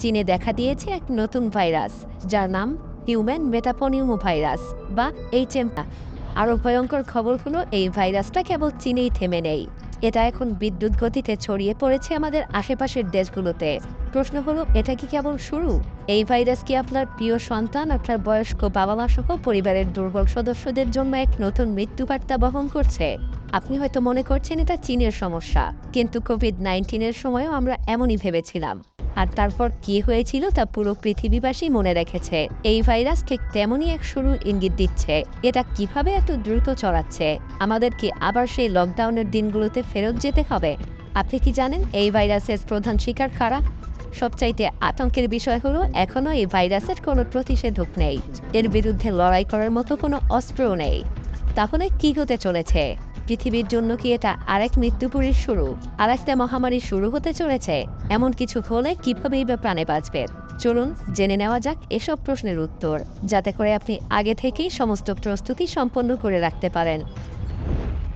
চীনে দেখা দিয়েছে এক নতুন ভাইরাস, যার নাম হিউম্যান মেটাপনিউমো ভাইরাস বা এইচএম আরও ভয়ঙ্কর খবর হলো এই ভাইরাসটা কেবল চীনেই থেমে নেই। এটা এখন বিদ্যুৎ গতিতে ছড়িয়ে পড়েছে আমাদের আশেপাশের দেশগুলোতে। প্রশ্ন হলো, এটা কি কেবল শুরু? এই ভাইরাস কি আপনার প্রিয় সন্তান, আপনার বয়স্ক বাবা মা সহ পরিবারের দুর্বল সদস্যদের জন্য এক নতুন মৃত্যুবার্তা বহন করছে? আপনি হয়তো মনে করছেন এটা চীনের সমস্যা, কিন্তু কোভিড নাইন্টিনের সময়ও আমরা এমনই ভেবেছিলাম। আর তারপর কি হয়েছিল তা পুরো পৃথিবীবাসী মনে রেখেছে। এই ভাইরাস ঠিক তেমনই এক শুরু ইঙ্গিত দিচ্ছে। এটা কীভাবে এত দ্রুত ছড়াচ্ছে? আমাদের কি আবার সেই লকডাউনের দিনগুলোতে ফেরত যেতে হবে। আপনি কি জানেন এই ভাইরাসের প্রধান শিকার কারা? সবচাইতে আতঙ্কের বিষয় হলো এখনও এই ভাইরাসের কোনো প্রতিষেধক নেই। এর বিরুদ্ধে লড়াই করার মতো কোনো অস্ত্রও নেই। তাহলে কি হতে চলেছে? পৃথিবীর জন্য কি এটা আরেক মৃত্যুপুরীর শুরু? আরেকটা মহামারী শুরু হতে চলেছে। এমন কিছু হলে কিভাবেই বা প্রাণে বাঁচবে? চলুন জেনে নেওয়া যাক এসব প্রশ্নের উত্তর, যাতে করে আপনি আগে থেকেই সমস্ত প্রস্তুতি সম্পন্ন করে রাখতে পারেন।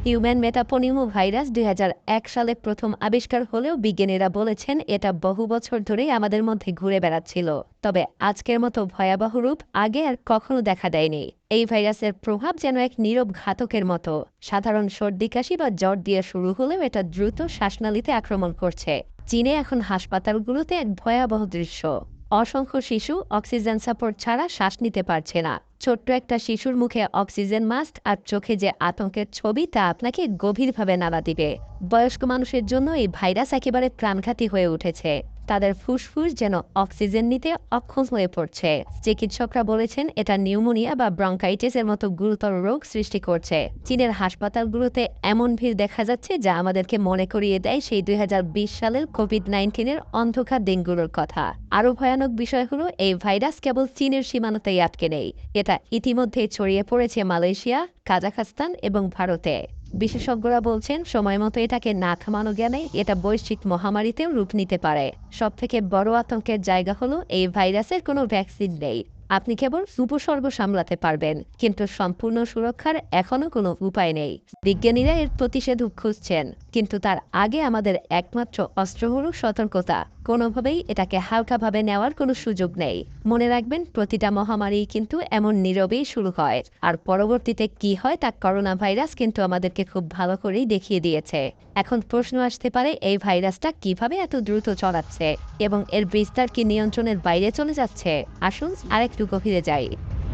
হিউম্যান মেটাপনিউমো ভাইরাস দুই হাজার এক সালে প্রথম আবিষ্কার হলেও বিজ্ঞানীরা বলেছেন এটা বহু বছর ধরেই আমাদের মধ্যে ঘুরে বেড়াচ্ছিল। তবে আজকের মতো ভয়াবহ রূপ আগে আর কখনো দেখা দেয়নি। এই ভাইরাসের প্রভাব যেন এক নীরব ঘাতকের মতো। সাধারণ সর্দি, কাশি বা জ্বর দিয়ে শুরু হলেও এটা দ্রুত শ্বাসনালীতে আক্রমণ করছে। চীনে এখন হাসপাতালগুলোতে এক ভয়াবহ দৃশ্য। অসংখ্য শিশু অক্সিজেন সাপোর্ট ছাড়া শ্বাস নিতে পারছে না। ছোট্ট একটা শিশুর মুখে অক্সিজেন মাস্ক আর চোখে যে আতঙ্কের ছবি তা আপনাকে গভীরভাবে নাড়া দিবে। বয়স্ক মানুষের জন্য এই ভাইরাস একেবারে প্রাণঘাতী হয়ে উঠেছে। ফুসফুস যেন অক্সিজেন নিতে অক্ষম হয়ে পড়ছে। চিকিৎসকরা বলেছেন, এটা নিউমোনিয়া বা ব্রঙ্কাইটিসের মতো গুরুতর রোগ সৃষ্টি করছে। চীনের হাসপাতালগুলোতে এমন ভিড় দেখা যাচ্ছে যা আমাদেরকে মনে করিয়ে দেয় সেই দুই হাজার বিশ সালের কোভিড নাইন্টিনের অন্ধকার দিনগুলোর কথা। আরও ভয়ানক বিষয় হলো, এই ভাইরাস কেবল চীনের সীমানাতেই আটকে নেই। এটা ইতিমধ্যেই ছড়িয়ে পড়েছে মালয়েশিয়া, কাজাখস্তান এবং ভারতে। বিশেষজ্ঞরা বলছেন, সময় মতো এটাকে না থামানো গেলে এটা বৈশ্বিক মহামারীতেও রূপ নিতে পারে। সব থেকে বড় আতঙ্কের জায়গা হলো, এই ভাইরাসের কোনো ভ্যাকসিন নেই। আপনি কেবল উপসর্গ সামলাতে পারবেন, কিন্তু সম্পূর্ণ সুরক্ষার এখনও কোনো উপায় নেই। বিজ্ঞানীরা এর প্রতিষেধক খুঁজছেন। কিন্তু তার আগে আমাদের একমাত্র অস্ত্র হল সতর্কতা। কোনোভাবেই এটাকে হালকাভাবে নেওয়ার কোনো সুযোগ নেই। মনে রাখবেন, প্রতিটা মহামারী কিন্তু এমন নীরবেই শুরু হয়। আর পরবর্তীতে কি হয় তা করোনা ভাইরাস কিন্তু আমাদেরকে খুব ভালো করেই দেখিয়ে দিয়েছে। এখন প্রশ্ন আসতে পারে, এই ভাইরাসটা কীভাবে এত দ্রুত ছড়াচ্ছে এবং এর বিস্তার কি নিয়ন্ত্রণের বাইরে চলে যাচ্ছে? আসুন আরেকটু গভীরে যাই।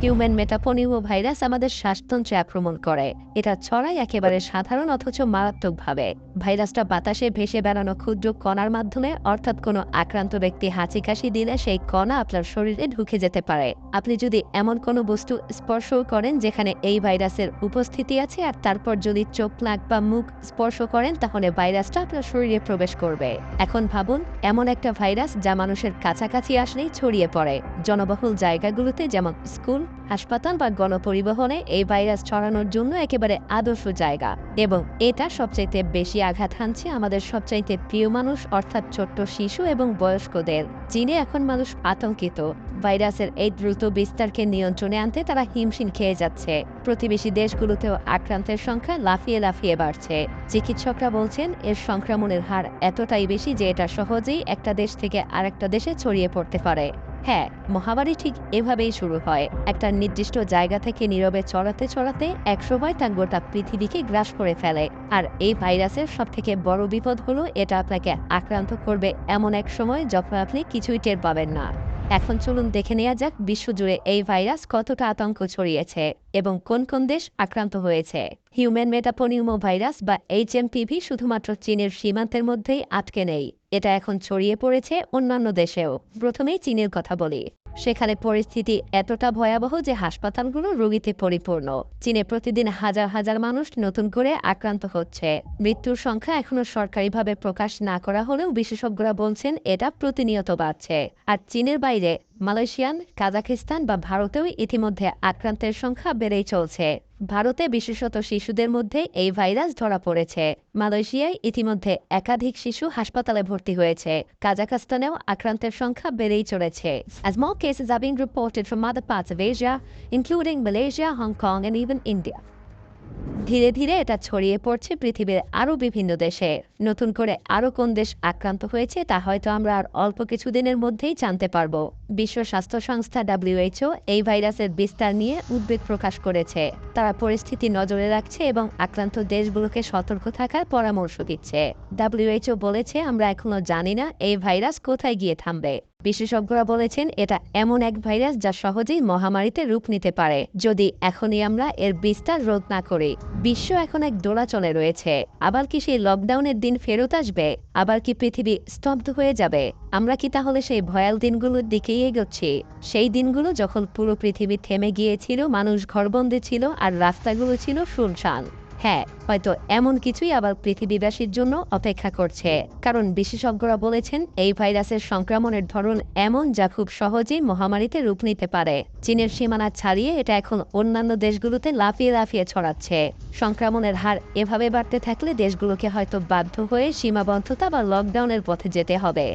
হিউম্যান মেটাপনিউমো ভাইরাস আমাদের শ্বাসতন্ত্রে আক্রমণ করে। এটা ছড়ায় একেবারে সাধারণ অথচ মারাত্মকভাবে ভাইরাসটা বাতাসে ভেসে বেড়ানো ক্ষুদ্র কণার মাধ্যমে, অর্থাৎ কোনো আক্রান্ত ব্যক্তি হাঁচি কাশি দিলে সেই কণা আপনার শরীরে ঢুকে যেতে পারে। আপনি যদি এমন কোনো বস্তু স্পর্শ করেন যেখানে এই ভাইরাসের উপস্থিতি আছে আর তারপর যদি চোখ, নাক বা মুখ স্পর্শ করেন, তাহলে ভাইরাসটা আপনার শরীরে প্রবেশ করবে। এখন ভাবুন, এমন একটা ভাইরাস যা মানুষের কাছাকাছি আসলেই ছড়িয়ে পড়ে। জনবহুল জায়গাগুলোতে যেমন স্কুল হাসপাতাল বা গণপরিবহনে এই ভাইরাস ছড়ানোর জন্য একেবারে আদর্শ জায়গা। এবং এটা সবচাইতে বেশি আঘাত হানছে আমাদের সবচাইতে প্রিয় মানুষ, অর্থাৎ ছোট্ট শিশু এবং বয়স্কদের চীনে এখন মানুষ আতঙ্কিত। ভাইরাসের এই দ্রুত বিস্তারকে নিয়ন্ত্রণে আনতে তারা হিমশিম খেয়ে যাচ্ছে। প্রতিবেশী দেশগুলোতেও আক্রান্তের সংখ্যা লাফিয়ে লাফিয়ে বাড়ছে। চিকিৎসকরা বলছেন, এর সংক্রমণের হার এতটাই বেশি যে এটা সহজেই একটা দেশ থেকে আরেকটা দেশে ছড়িয়ে পড়তে পারে। হ্যাঁ মহামারী ঠিক এভাবেই শুরু হয়। একটা নির্দিষ্ট জায়গা থেকে নীরবে চড়াতে চড়াতে একসময় তা গোটা পৃথিবীকে গ্রাস করে ফেলে। আর এই ভাইরাসের সব থেকে বড় বিপদ হলো, এটা আপনাকে আক্রান্ত করবে এমন এক সময় যখন আপনি কিছুই টের পাবেন না। এখন চলুন দেখে নেওয়া যাক বিশ্বজুড়ে এই ভাইরাস কতটা আতঙ্ক ছড়িয়েছে এবং কোন কোন দেশ আক্রান্ত হয়েছে। হিউম্যান মেটাপনিউমো ভাইরাস বা এইচএমপিভি শুধুমাত্র চীনের সীমান্তের মধ্যেই আটকে নেই। এটা এখন ছড়িয়ে পড়েছে অন্যান্য দেশেও। প্রথমেই চীনের কথা বলি। সেখানে পরিস্থিতি এতটা ভয়াবহ যে হাসপাতালগুলো রোগীতে পরিপূর্ণ। চীনে প্রতিদিন হাজার হাজার মানুষ নতুন করে আক্রান্ত হচ্ছে। মৃত্যুর সংখ্যা এখনও সরকারিভাবে প্রকাশ না করা হলেও বিশেষজ্ঞরা বলছেন এটা প্রতিনিয়ত বাড়ছে। আর চীনের বাইরে মালয়েশিয়ান কাজাখিস্তান বা ভারতেও ইতিমধ্যে আক্রান্তের সংখ্যা বেড়েই চলছে। ভারতে বিশেষত শিশুদের মধ্যে এই ভাইরাস ধরা পড়েছে। মালয়েশিয়ায় ইতিমধ্যে একাধিক শিশু হাসপাতালে ভর্তি হয়েছে। কাজাখস্তানেও আক্রান্তের সংখ্যা বেড়েই চলেছে। As more cases are being reported from other parts of Asia, including Malaysia, Hong Kong and even India. ধীরে ধীরে এটা ছড়িয়ে পড়ছে পৃথিবীর আরও বিভিন্ন দেশে। নতুন করে আরও কোন দেশ আক্রান্ত হয়েছে তা হয়তো আমরা আর অল্প কিছুদিনের মধ্যেই জানতে পারব। বিশ্ব স্বাস্থ্য সংস্থা ডাব্লিউএইচও এই ভাইরাসের বিস্তার নিয়ে উদ্বেগ প্রকাশ করেছে। তারা পরিস্থিতি নজরে রাখছে এবং আক্রান্ত দেশগুলোকে সতর্ক থাকার পরামর্শ দিচ্ছে। ডাব্লিউএইচও বলেছে, আমরা এখনও জানি না এই ভাইরাস কোথায় গিয়ে থামবে। বিশেষজ্ঞরা বলেছেন, এটা এমন এক ভাইরাস যা সহজেই মহামারীতে রূপ নিতে পারে। যদি এখনই আমরা এর বিস্তার রোধ না করি, বিশ্ব এখন এক দোলাচলে রয়েছে। আবার কি সেই লকডাউনের দিন ফেরত আসবে? আবার কি পৃথিবী স্তব্ধ হয়ে যাবে? আমরা কি তাহলে সেই ভয়াল দিনগুলোর দিকেই এগোচ্ছি? সেই দিনগুলো যখন পুরো পৃথিবী থেমে গিয়েছিল, মানুষ ঘরবন্দি ছিল আর রাস্তাগুলো ছিল শুনশান। হ্যাঁ হয়তো এমন কিছুই আবার পৃথিবীবাসীর জন্য অপেক্ষা করছে। কারণ বিশেষজ্ঞরা বলেছেন, এই ভাইরাসের সংক্রমণের ধরন এমন যা খুব সহজেই মহামারীতে রূপ নিতে পারে। চীনের সীমানা ছাড়িয়ে এটা এখন অন্যান্য দেশগুলোতে লাফিয়ে লাফিয়ে ছড়াচ্ছে। সংক্রমণের হার এভাবে বাড়তে থাকলে দেশগুলোকে হয়তো বাধ্য হয়ে সীমাবদ্ধতা বা লকডাউনের পথে যেতে হবে।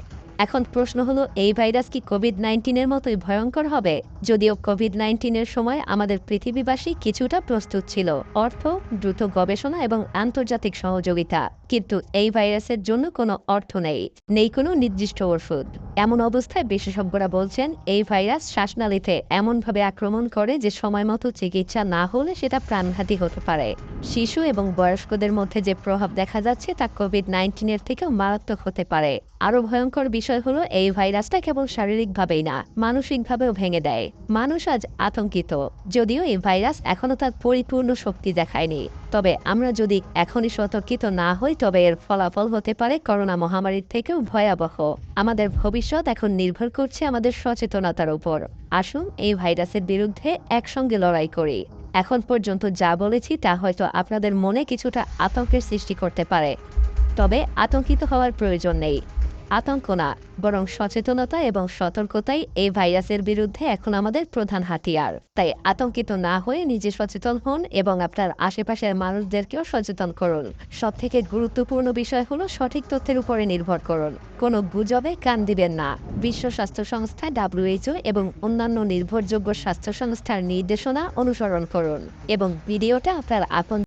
এখন প্রশ্ন হলো, এই ভাইরাস কি কোভিড নাইন্টিনের মতোই ভয়ঙ্কর হবে? যদিও কোভিড নাইন্টিনের সময় আমাদের পৃথিবীবাসী কিছুটা প্রস্তুত ছিল। অর্থ, দ্রুত গবেষণা এবং আন্তর্জাতিক সহযোগিতা। কিন্তু এই ভাইরাসের জন্য কোনো অর্থ নেই নেই কোনো নির্দিষ্ট ওষুধ। এমন অবস্থায় বিশেষজ্ঞরা বলছেন, এই ভাইরাস শ্বাসনালীতে এমনভাবে আক্রমণ করে যে সময় মতো চিকিৎসা না হলে সেটা প্রাণঘাতী হতে পারে। শিশু এবং বয়স্কদের মধ্যে যে প্রভাব দেখা যাচ্ছে তা কোভিড নাইন্টিনের থেকেও মারাত্মক হতে পারে। আরও ভয়ঙ্কর বিষয় হলো, এই ভাইরাসটা কেবল শারীরিকভাবেই না, মানসিকভাবেও ভেঙে দেয়। মানুষ আজ আতঙ্কিত। যদিও এই ভাইরাস এখনও তার পরিপূর্ণ শক্তি দেখায়নি। তবে আমরা যদি এখনই সতর্কিত না হই, তবে এর ফলাফল হতে পারে করোনা মহামারীর থেকেও ভয়াবহ। আমাদের ভবিষ্যৎ এখন নির্ভর করছে আমাদের সচেতনতার উপর। আসুন এই ভাইরাসের বিরুদ্ধে একসঙ্গে লড়াই করি। এখন পর্যন্ত যা বলেছি, তা হয়তো আপনাদের মনে কিছুটা আতঙ্কের সৃষ্টি করতে পারে। তবে আতঙ্কিত হওয়ার প্রয়োজন নেই। আতঙ্ক না, বরং সচেতনতা এবং সতর্কতাই এই ভাইরাসের বিরুদ্ধে এখন আমাদের প্রধান হাতিয়ার। তাই আতঙ্কিত না হয়ে নিজে সচেতন হন এবং আপনার আশেপাশের মানুষদেরকেও সচেতন করুন। সব থেকে গুরুত্বপূর্ণ বিষয় হলো সঠিক তথ্যের উপরে নির্ভর করুন। কোনো গুজবে কান দিবেন না। বিশ্ব স্বাস্থ্য সংস্থা ডাব্লিউএইচও এবং অন্যান্য নির্ভরযোগ্য স্বাস্থ্য সংস্থার নির্দেশনা অনুসরণ করুন এবং ভিডিওটা আপনার আপন